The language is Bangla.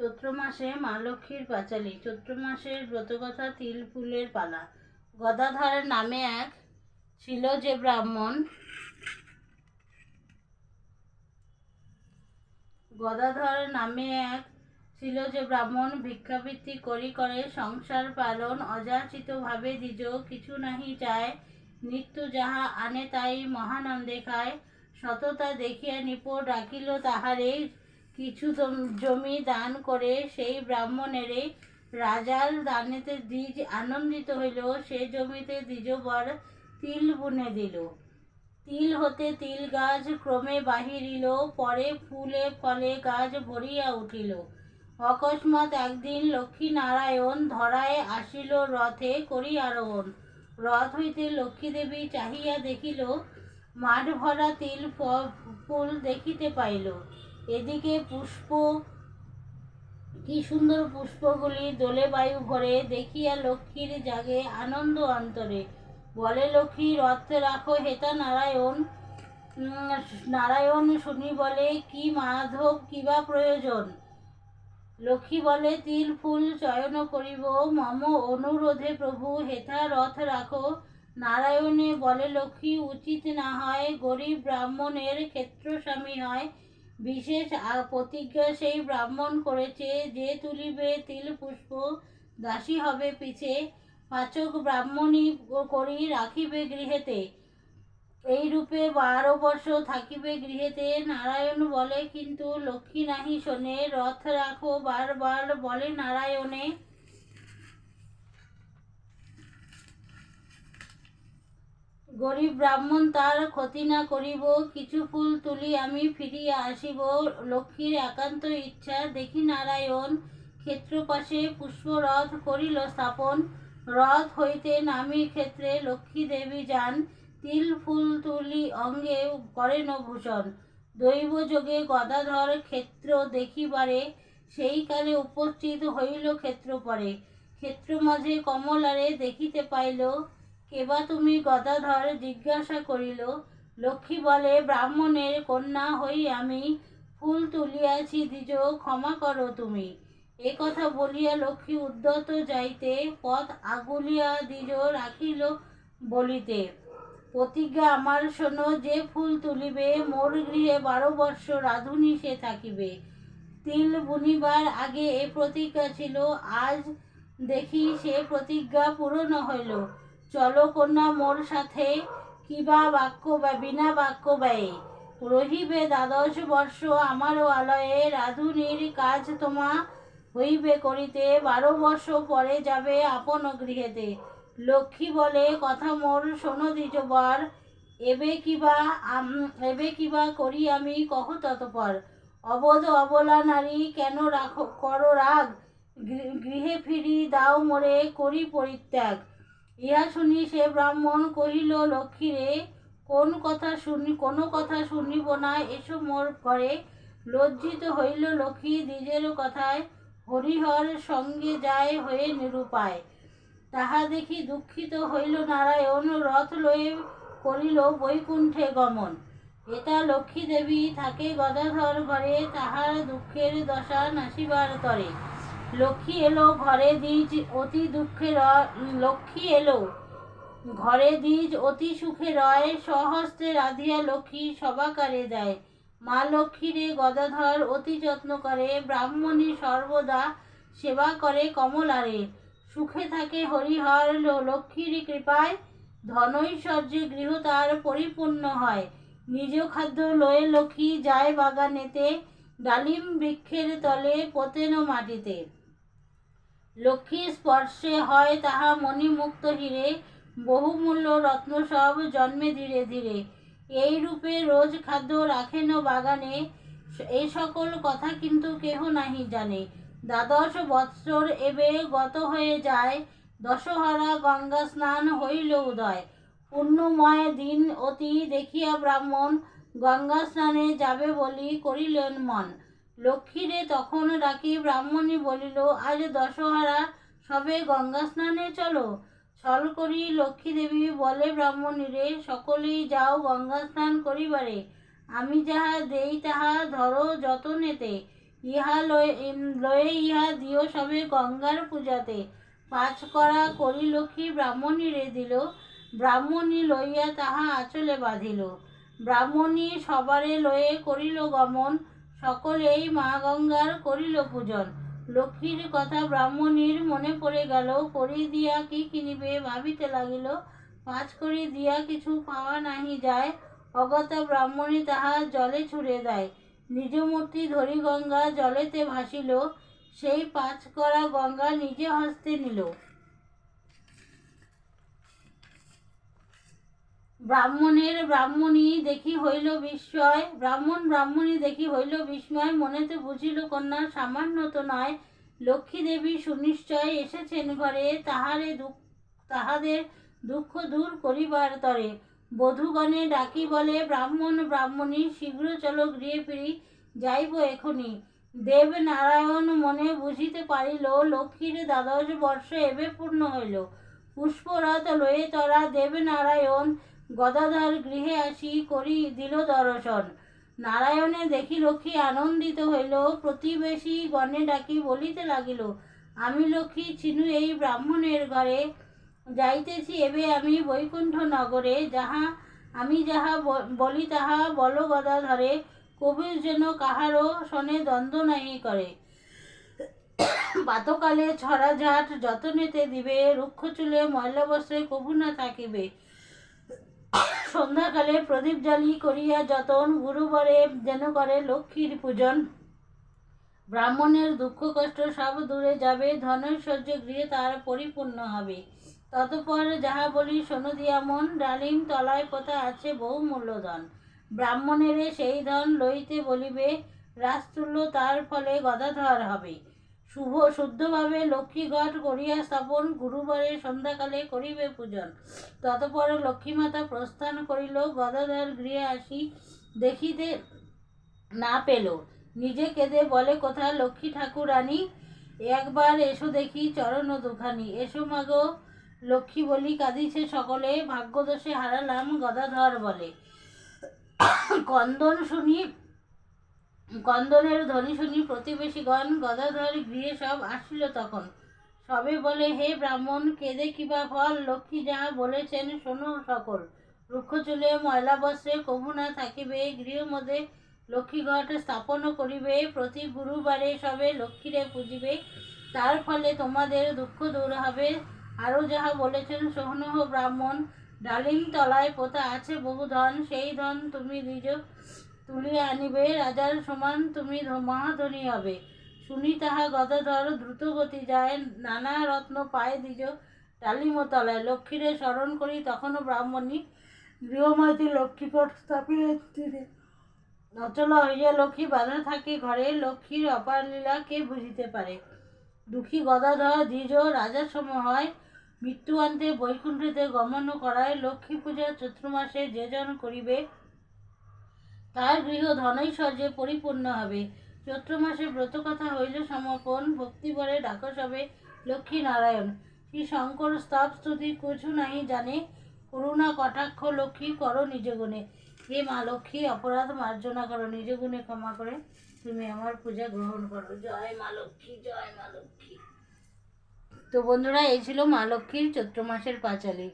চৈত্র মাসে মা লক্ষ্মীর পাঁচালী। চৈত্র মাসের ব্রতকথা তিল ফুলের পালা। গদাধরের নামে এক ছিল যে ব্রাহ্মণ। গদাধর নামে এক ছিল যে ব্রাহ্মণ। ভিক্ষাবৃত্তি করি করে সংসার পালন অযাচিতভাবে দ্বিজ। কিছু নাহি চায়, নিত্য যাহা আনে তাই মহানন্দে খায়। সততা দেখিয়া নিপ ডাকিল তাহারে কিছু জমি দান করে সেই ব্রাহ্মণেরে রাজার দানেতে দ্বিজ আনন্দিত হইল। সে জমিতে দ্বিজবর তিল বুনে দিল। তিল হতে তিল গাছ ক্রমে বাহিরিল। পরে ফুলে ফলে গাছ ভরিয়া উঠিল। অকস্মাৎ একদিন লক্ষ্মী নারায়ণ ধরায় আসিল রথে করি আরোহণ রথ হইতে লক্ষ্মী দেবী চাহিয়া দেখিল মাঠ ভরা তিল ফুল দেখিতে পাইল। এদিকে পুষ্প, কি সুন্দর পুষ্পগুলি দোলে বায়ু ভরে দেখিয়া লক্ষ্মীর জাগে আনন্দ অন্তরে। বলে লক্ষ্মী, রথে রাখো হেতা নারায়ণ। নারায়ণ শুনি বলে, কি মাধব কিবা প্রয়োজন? লক্ষ্মী বলে, তিল ফুল চয়ন করিব, মম অনুরোধে প্রভু হেথা রথ রাখো। নারায়ণে বলে, লক্ষ্মী, উচিত না হয়, গরিব ব্রাহ্মণের ক্ষেত্রস্বামী হয় বিশেষ প্রতিজ্ঞা সেই ব্রাহ্মণ করেছে যে তুলিবে তিল পুষ্প, দাসী হবে পিছে। পাচক ব্রাহ্মণী করি রাখিবে গৃহেতে। এই রূপে বারো বর্ষ থাকিবে গৃহেতে। নারায়ণ বলে, কিন্তু লক্ষ্মী নাহি শোনে। রথ রাখো বারবার, বলে নারায়ণে। গরিব ব্রাহ্মণ তার ক্ষতি না করিব, কিছু ফুল তুলি আমি ফিরিয়া আসিব। লক্ষ্মীর একান্ত ইচ্ছা, দেখি নারায়ণ ক্ষেত্রপাশে পুষ্পরথ করিল স্থাপন। রথ হইতে নামি ক্ষেত্রে লক্ষ্মী দেবী যান, তিল ফুল তুলি অঙ্গে করেন ভূষণ। দৈব যোগে গদাধর ক্ষেত্র দেখিবারে, সেই কালে উপস্থিত হইল ক্ষেত্র পরে ক্ষেত্র মাঝে কমলারে দেখিতে পাইল কেবা তুমি গদাধর জিজ্ঞাসা করিল, লক্ষ্মী বলে, ব্রাহ্মণের কন্যা হই আমি ফুল তুলিয়াছি, দ্বিজ ক্ষমা করো তুমি। এ কথা বলিয়া লক্ষ্মী উদ্যত যাইতে পথ আগুলিয়া দ্বিজ রাখিল বলিতে, প্রতিজ্ঞা আমার শোনো, যে ফুল তুলিবে, মোর গৃহে বারো বর্ষ রাধুনী সে থাকিবে। তিল বুনিবার আগে এ প্রতিজ্ঞা ছিল, আজ দেখি সে প্রতিজ্ঞা পূরণ হইল। চলো কন্যা মোর সাথে কিবা বাক্য বা বিনা বাক্য ব্যয়ে? রহিবে দ্বাদশ বর্ষ আমারও আলয়ে, রাধুনির কাজ তোমা হইবে করিতে। বারো বর্ষ পরে যাবে আপন গৃহেতে। লক্ষ্মী বলে, কথা মোর শোনো দ্বিজবর এবে কিবা এবে কিবা করি আমি কহ ততপর অবধ অবলা নারী কেন রাখো, করো রাগ? গৃহে ফিরি দাও মোরে, করি পরিত্যাগ। ইহা শুনি সে ব্রাহ্মণ কহিল লক্ষ্মীরে কোন কথা শুনি কোনো কথা শুনিব না? এসো মোর ঘরে। লজ্জিত হইল লক্ষ্মী নিজের কথায়। হরিহর সঙ্গে যায় হয়ে নিরুপায়। তাহা দেখি দুঃখিত হইল নারায়ণ, রথ লয়ে করিল বৈকুণ্ঠে গমন। এটা লক্ষ্মী দেবী থাকে গদাধর ঘরে, তাহার দুঃখের দশা নাসিবার তরে। লক্ষ্মী এলো, ঘরে দ্বিজ অতি দুঃখে লক্ষ্মী এলো, ঘরে দ্বিজ অতি সুখে রয়, সহস্তে রাধিয়া লক্ষ্মী সবাকারে দেয় মা লক্ষ্মীরে গদাধর অতি যত্ন করে, ব্রাহ্মণী সর্বদা সেবা করে কমলারে। সুখে থাকে হরিহর লক্ষ্মীর কৃপায় ধনৈশ্বর্যে গৃহ তার পরিপূর্ণ হয়। নিজ খাদ্য লয়ে লক্ষ্মী যায় বাগানেতে, ডালিম বৃক্ষের তলে পোতেন মাটিতে। লক্ষ্মী স্পর্শে হয় তাহা মণিমুক্ত হিরে, বহুমূল্য রত্ন সব জন্মে ধীরে ধীরে। এই রূপে রোজ খাদ্য রাখেন বাগানে এই সকল কথা কিন্তু কেহ নাহি জানে। দ্বাদশ বৎসর এবে গত হয়ে যায়, দশহরা গঙ্গা স্নান হইল উদয়। পূর্ণময় দিন অতি দেখিয়া ব্রাহ্মণ গঙ্গা স্নানে যাবে বলি করিলেন মন। লক্ষ্মীরে তখন ডাকি ব্রাহ্মণী বলিল, আজ দশহরা, সবে গঙ্গা স্নানে চলো। ছল করি লক্ষ্মী দেবী বলে ব্রাহ্মণীরে সকলেই যাও গঙ্গা স্নান করিবারে। আমি যাহা দেই তাহা ধরো যতনেতে। ইহা লয়ে লয়ে ইহা দিও সবে গঙ্গার পূজাতে। পাঁচ করা করি লক্ষ্মী ব্রাহ্মণী রে দিল। ব্রাহ্মণী লইয়া তাহা আঁচলে বাঁধিল। ব্রাহ্মণী সবারে লয়ে করিল গমন। সকলেই মা গঙ্গার করিল পূজন। লক্ষ্মীর কথা ব্রাহ্মণীর মনে পড়ে গেল, করি দিয়া কি কিনিবে? ভাবিতে লাগিল, পাঁচ করি দিয়া কিছু পাওয়া নাহি যায়। অগতা ব্রাহ্মণী তাহা জলে ছুড়ে দেয়। নিজ মূর্তি ধরি গঙ্গা জলেতে ভাসিল, সেই পাঁচ করা গঙ্গা নিজে হস্তে নিল। ব্রাহ্মণের ব্রাহ্মণী দেখি হইল বিস্ময়, ব্রাহ্মণ ব্রাহ্মণী দেখি হইল বিস্ময়, মনেতে বুঝিল কন্যা সামান্য তো নয়। লক্ষ্মী দেবী সুনিশ্চয় এসেছেন ঘরে, তাহারে তাহাদের দুঃখ দূর করিবার তরে। বধূগণে ডাকি বলে, ব্রাহ্মণ ব্রাহ্মণী, শীঘ্র চলো গৃহে ফিরি, যাইব এখনি। দেব নারায়ণ মনে বুঝিতে পারিল, লক্ষ্মীর দ্বাদশ বর্ষ এবে পূর্ণ হইল। পুষ্পরথ লয়ে তরা দেবনারায়ণ গদাধর গৃহে আসি করি দিল দর্শন। নারায়ণে দেখি লক্ষ্মী আনন্দিত হইল, প্রতিবেশী গণে ডাকি বলিতে লাগিল, আমি লক্ষ্মী চিনু এই ব্রাহ্মণের ঘরে। যাইতেছি এবে আমি বৈকুণ্ঠ নগরে। যাহা আমি যাহা বলি তাহা বল গদাধরে, কবির যেন কাহারও শনে দ্বন্দ্ব নাহি করে। বাতকালে ছড়া ঝাট যতনেতে দিবে, রুক্ষ চুলে ময়লা বস্ত্রে কবু না থাকিবে। সন্ধ্যাকালে প্রদীপ জ্বালি করিয়া যতন গুরুবরে যেন করে লক্ষ্মীর পূজন। ব্রাহ্মণের দুঃখ কষ্ট সব দূরে যাবে ধনৈশ্বর্য গৃহে তার পরিপূর্ণ হবে। ততপর যাহা বলি শোনো দিয়া মন, ডালিম তলায় পোতা আছে বহু মূল্যধন। ব্রাহ্মণেরে সেই ধন লইতে বলিবে, রাজতুল্য তার ফলে গদাধর হবে। শুভ শুদ্ধভাবে লক্ষ্মীঘট করিয়া স্থাপন, গুরুবারে সন্ধ্যাকালে করিবে পূজন। ততপর লক্ষ্মীমাতা প্রস্থান করিল, গদাধর গৃহে আসি, দেখিতে না পেল। নিজে কেঁদে বলে, কোথা লক্ষ্মী ঠাকুরানী, একবার এসো দেখি চরণ দুখানি। এসো মাগো লক্ষ্মী বলি কাঁদিছে সকলে, ভাগ্যদোষে হারালাম গদাধর বলে। কন্দন শুনি কন্দনের ধ্বনি শুনি প্রতিবেশীগণ গদাধর গৃহে সব আসিল তখন। সবে বলে, হে ব্রাহ্মণ, কেঁদে কিবা ফল? লক্ষ্মী যাহা বলেছেন শোনো সকল। রুক্ষ চুলে ময়লা বস্ত্রে কভু না থাকিবে গৃহ মধ্যে লক্ষ্মীঘট স্থাপন করিবে, প্রতি গুরুবারে সবে লক্ষ্মীরে পুজিবে। তার ফলে তোমাদের দুঃখ দূর হবে। আরও যাহা বলেছেন সহনহ ব্রাহ্মণ, ডালিম তলায় পোতা আছে বহু ধন। সেই ধন তুমি নিজ তুলিয়া আনিবে, রাজার সমান তুমি মহাধনী হবে। শুনি তাহা গদাধর, দ্রুত গতি যায়, নানা রত্ন পায় দ্বিজ ডালিমতলায় লক্ষ্মীরে স্মরণ করি তখনও ব্রাহ্মণী গৃহময়তী লক্ষ্মীকট স্থাপিলেন তিনি অচল হইয়া লক্ষ্মী বাঁধা থাকে ঘরে, লক্ষ্মীর অপার লীলা কে বুঝিতে পারে? দুঃখী গদাধর, দ্বিজ রাজার সম হয়, মৃত্যু আনতে বৈকুণ্ঠেতে গমন করায়। লক্ষ্মী পূজা চৈত্র মাসে যে জন করিবে তার গৃহ ধনৈশ্বর্যে পরিপূর্ণ হবে। চৈত্র মাসে ব্রত কথা হইল সমর্পণ ভক্তিবরে ডাকস হবে লক্ষ্মী নারায়ণ শ্রী শঙ্কর স্তব স্তুতি, কিছু নাহি জানে, করুণা কটাক্ষ লক্ষ্মী করো নিজ গুণে। হে মা লক্ষ্মী, অপরাধ মার্জনা করো, নিজ গুণে ক্ষমা করে তুমি আমার পূজা গ্রহণ করো। জয় মা লক্ষ্মী, জয় মা লক্ষ্মী। তো বন্ধুরা, এই ছিল মা লক্ষ্মীর চৈত্র মাসের পাঁচালী।